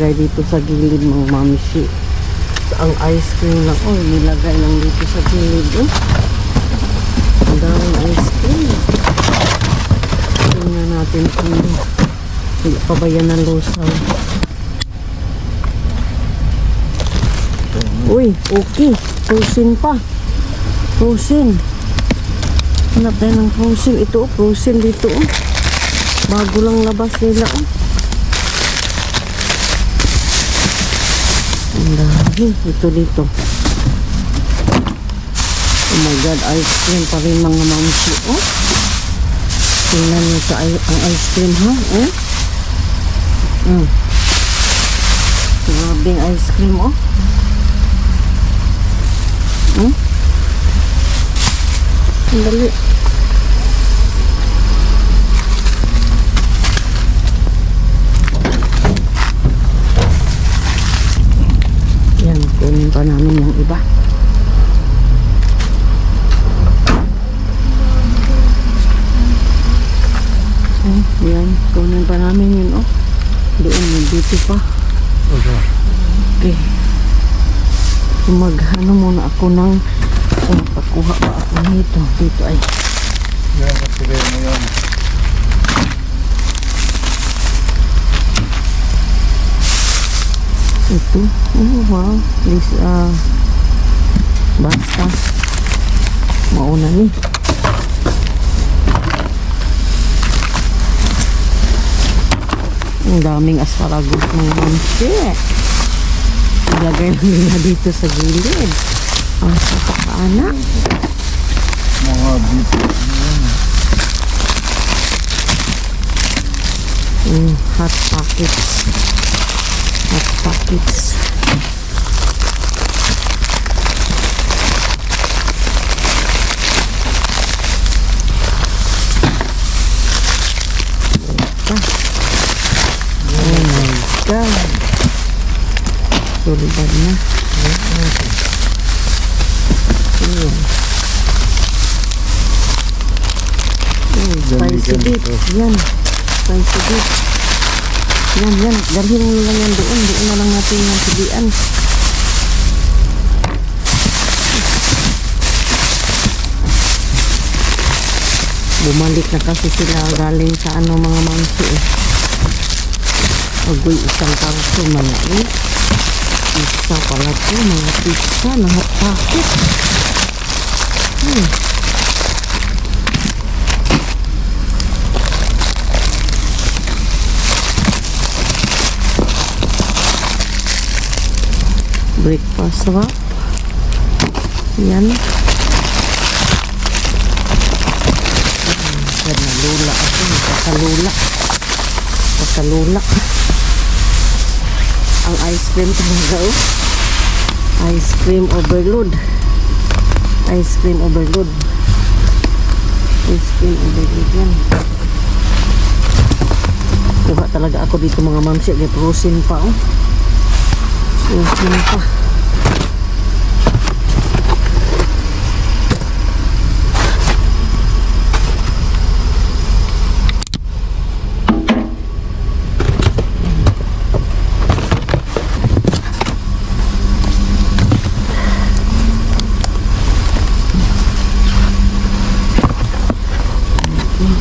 nilagay dito sa gilid mga mamsi. Ang ice cream lang, oh, nilagay lang dito sa gilid, oh. Ang daming ice cream. Tingnan natin kung hindi pa ba. Uy, okay. Frozen pa. Frozen. Hanap tayo ng frozen. Ito, oh, frozen dito. Oh. Bago lang labas nila. Oh. Ang dami. Ito dito. Oh my God, ice cream pa rin mga mamsi. Oh. Tingnan nyo sa ang ice cream ha. Eh? Mm. Grabing ice cream oh. Hmm? Ang dali. Yan, kunin pa namin yung iba. Oh, yan, kunin pa namin yun, oh. Doon, yung dito pa. Okay. So, Mag-ano muna ako ng kung pakuha pa ako nito. Dito ay Yan, kasi mo yan. Ito. Oh, wow. This, uh, basta. Mauna ni. Ang daming asparagus ng mansi. Ilagay lang nila dito sa gilid. Ang sa pakaana. Mga dito. Mm, hot pockets. Hot pockets. Ito. Oh my God. Sulbad na. Ayan. Mm, spicy dip. Yan. Spicy dip. Yan, yan. Dalhin mo lang yan doon. Doon na lang natin yung pilian. Bumalik na kasi sila galing sa ano mga mamsi eh. Agoy isang karso man na eh. Pizza pala to. Mga pizza na hot pocket. Hmm. Breakfast wrap. Yan. Yan, nalula ako. Nakakalula. Nakakalula. Ang ice cream talaga oh. Ice cream overload. Ice cream overload. Ice cream overload yan. Kuha talaga ako dito mga mamsi. Frozen pa oh. Frozen pa.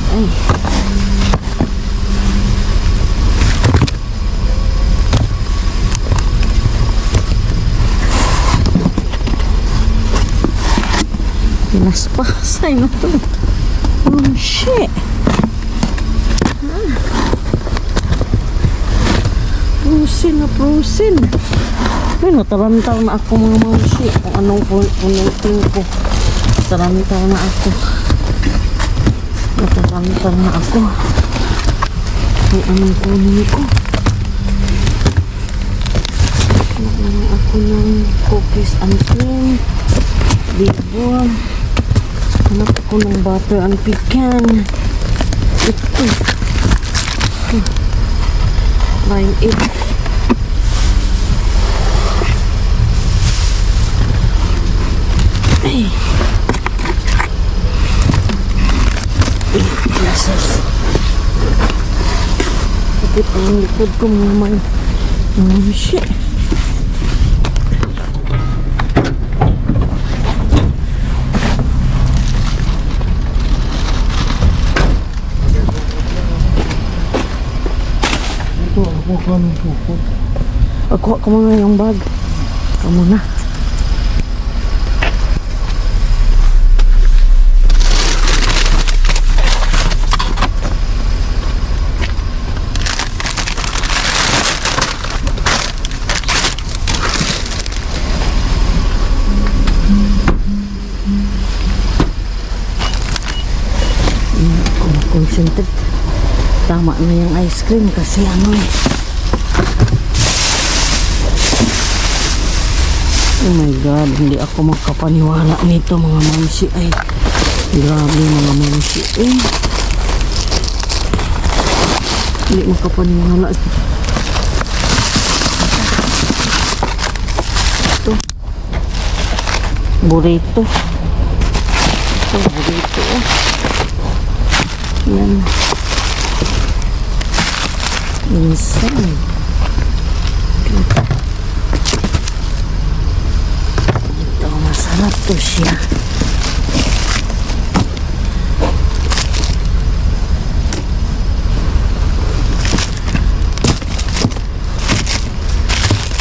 Ay. Pinas pa. Say na to. Oh, shit. Frozen na frozen. Ay, natarantaw na ako mga mamsi. Kung anong, anong ko. Natarantaw na ako. Natarantaw na ako. Kung anong kunin ko. Kunin ako ng cookies and cream. Bibo. Hanap ako ng butter and pecan. Ito. Line 8. Ay. Ay, Jesus. Sakit ang likod ko mga may Oh, shit. Ako. Ako, muna yung bag. Ako muna. Na yung ice cream kasi ano eh. Oh my God, hindi ako makapaniwala nito mga mamsi. Ay, grabe mga mamsi. Eh. Hindi makapaniwala. Ito. Burrito. Ito, burrito. Oh. Yan. Insane. Ito, masarap to siya.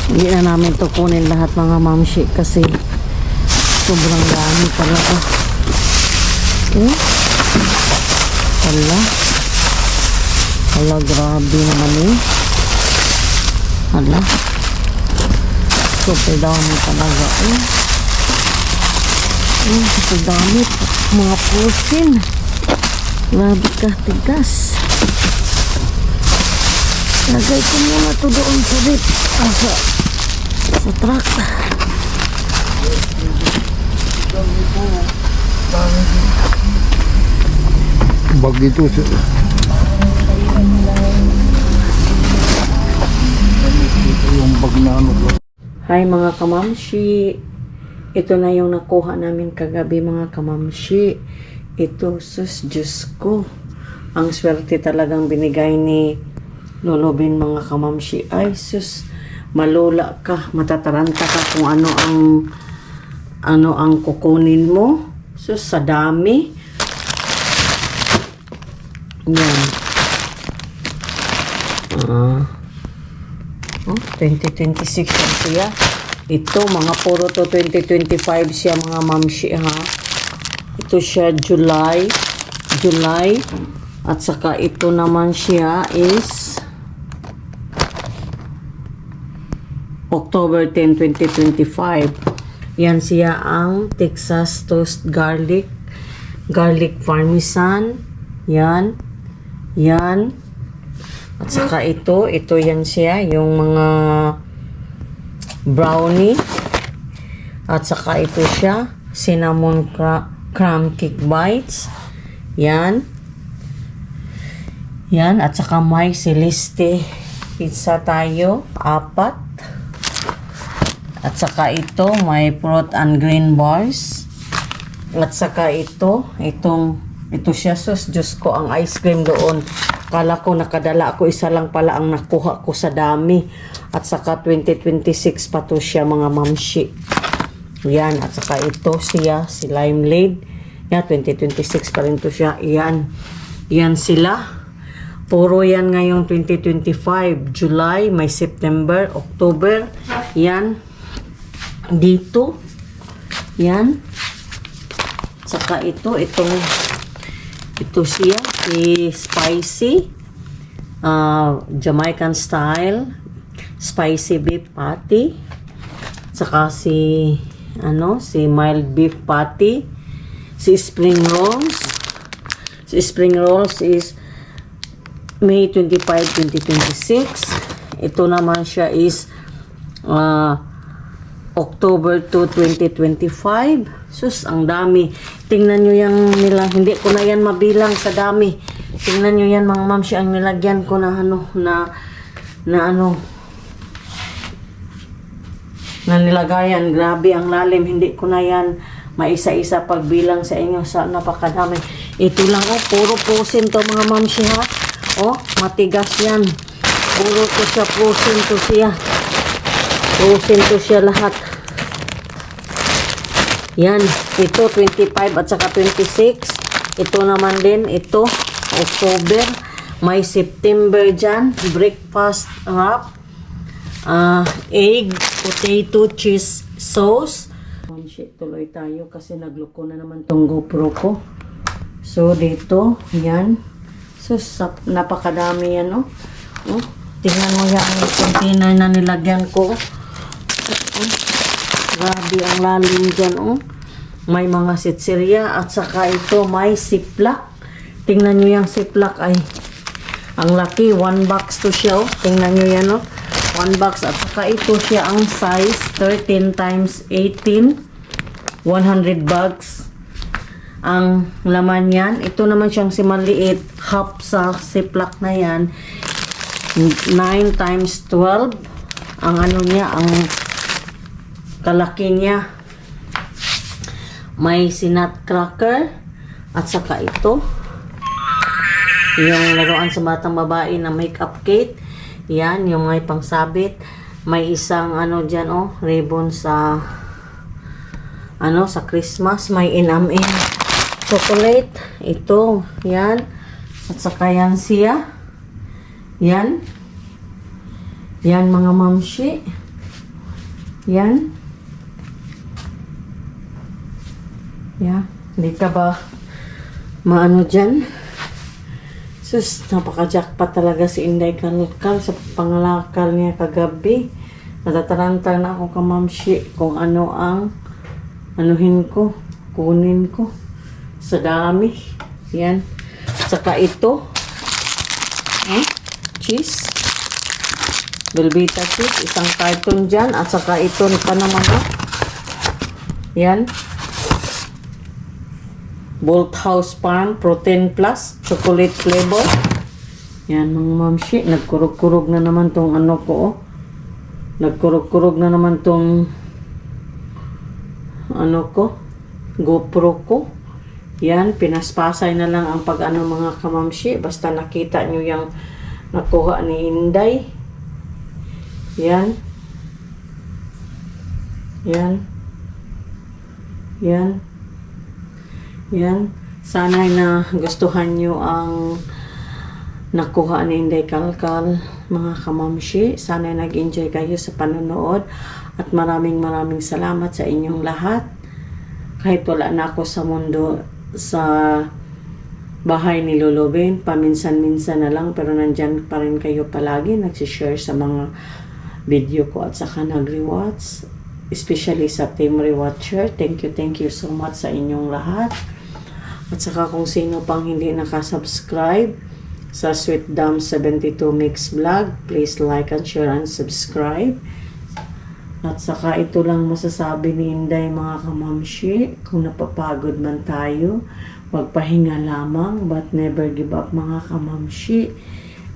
Hindi na namin to kunin lahat mga mamshi kasi sobrang dami talaga. Eh? Hala. Hala, grabe naman eh. Hala. Super dami talaga eh. Oh, super dami. Mga pusin. Grabe ka, tigas. Lagay ko muna to doon sa rip. Ah, sa, sa truck. Bag ito. si- Hi mga kamamshi. Ito na yung nakuha namin kagabi mga kamamshi. Ito, sus, Diyos ko. Ang swerte talagang binigay ni Lolo mga kamamshi. Ay, sus, malula ka, matataranta ka kung ano ang ano ang kukunin mo. Sus, sa dami. Yan. Ah. Oh, 2026 yan siya. Ito, mga puro to 2025 siya mga mamshi ha. Ito siya July. July. At saka ito naman siya is October 10, 2025. Yan siya ang Texas Toast Garlic. Garlic Parmesan. Yan. Yan. At saka ito, ito yan siya, yung mga brownie. At saka ito siya, cinnamon cra- crumb cake bites. Yan. Yan. At saka may celeste pizza tayo, apat. At saka ito, may fruit and green bars. At saka ito, itong, ito siya, sus, Diyos ko, ang ice cream doon. Kala ko nakadala ako, isa lang pala ang nakuha ko sa dami. At saka 2026 pa to siya, mga mamshi. Yan, at saka ito siya, si Lime Lade. Yan, 2026 pa rin to siya. Yan, yan sila. Puro yan ngayong 2025. July, may September, October. Yan. Dito. Yan. Saka ito, itong ito siya, si spicy uh, Jamaican style spicy beef patty saka si ano, si mild beef patty si spring rolls. Si spring rolls is May 25, 2026 ito naman siya is uh, October 2, 2025. Sus, ang dami. Tingnan nyo yan nila. Hindi ko na yan mabilang sa dami. Tingnan nyo yan mga ma'am siya ang nilagyan ko na ano, na, na ano, na nilagayan. Grabe ang lalim. Hindi ko na yan maisa-isa pagbilang sa inyo sa napakadami. Ito lang oh, puro pusin to mga ma'am siya. Oh, matigas yan. Puro to siya, frozen to siya. Frozen to siya lahat. Yan, ito 25 at saka 26. Ito naman din, ito October. May September dyan. Breakfast wrap. Ah, egg, potato, cheese sauce. Shit, tuloy tayo kasi nagloko na naman tong GoPro ko. So, dito, yan. So, sap, napakadami yan, oh. oh. Tingnan mo yan, yung container na nilagyan ko. Oh. Grabe ang lalim dyan, oh. May mga sitseria at saka ito may siplak. Tingnan nyo yung siplak ay ang laki. One box to siya, oh. Tingnan nyo yan, oh. One box at saka ito siya ang size 13 times 18 100 bags ang laman yan. Ito naman siyang si maliit. Half sa siplak na yan. 9 times 12. Ang ano niya, ang kalaki niya. May sinat cracker. At saka ito. Yung laruan sa batang babae na makeup kit. Yan, yung may pangsabit. May isang ano dyan, oh, ribbon sa ano, sa Christmas. May inamin chocolate. Ito, yan. At saka yan siya. Yan. Yan mga mamshi. Yan. Yeah. Hindi ka ba maano dyan? Sus, napaka-jackpot talaga si Inday Kalkal sa pangalakal niya kagabi. Natataranta na ako ka mamshi kung ano ang anuhin ko, kunin ko. Sa dami. Yan. Saka ito. Eh? Cheese. Velveeta cheese. Isang carton dyan. At saka ito pa naman. Oh. Yan. Bolt House Farm Protein Plus Chocolate Flavor. Yan mga mamshi. Nagkurog-kurog na naman tong ano ko. Oh. Nagkurog-kurog na naman tong ano ko. GoPro ko. Yan, pinaspasay na lang ang pag-ano mga kamamshi. Basta nakita nyo yung nakuha ni Inday. Yan. Yan. Yan. Yan. Sana'y na gustuhan nyo ang nakuha ni Inday Kalkal, mga kamamshi. Sana'y nag-enjoy kayo sa panonood. At maraming maraming salamat sa inyong lahat. Kahit wala na ako sa mundo, sa bahay ni Lolo Ben, paminsan-minsan na lang, pero nandyan pa rin kayo palagi, nagsishare sa mga video ko at saka nag-rewatch, especially sa Team Rewatcher. Thank you, thank you so much sa inyong lahat. At saka kung sino pang hindi nakasubscribe sa Sweet Dam 72 Mix Vlog, please like and share and subscribe. At saka ito lang masasabi ni Inday mga kamamshi, kung napapagod man tayo, magpahinga lamang but never give up mga kamamshi.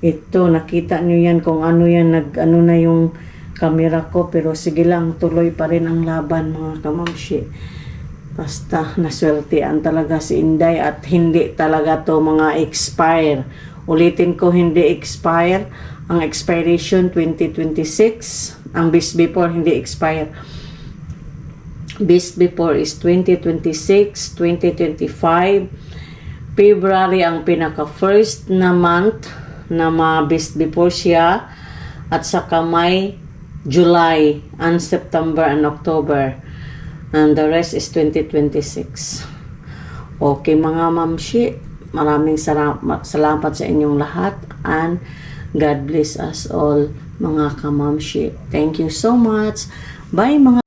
Ito, nakita nyo yan kung ano yan, nag, ano na yung camera ko, pero sige lang, tuloy pa rin ang laban mga kamamshi. Basta, naswertean talaga si Inday at hindi talaga to mga expire. Ulitin ko, hindi expire. Ang expiration 2026. Ang best before hindi expire. Best before is 2026, 2025. February ang pinaka first na month na ma-best before siya. At saka may July and September and October. And the rest is 2026. Okay mga mamshi, maraming salamat, sa inyong lahat and God bless us all mga kamamshi. Thank you so much. Bye mga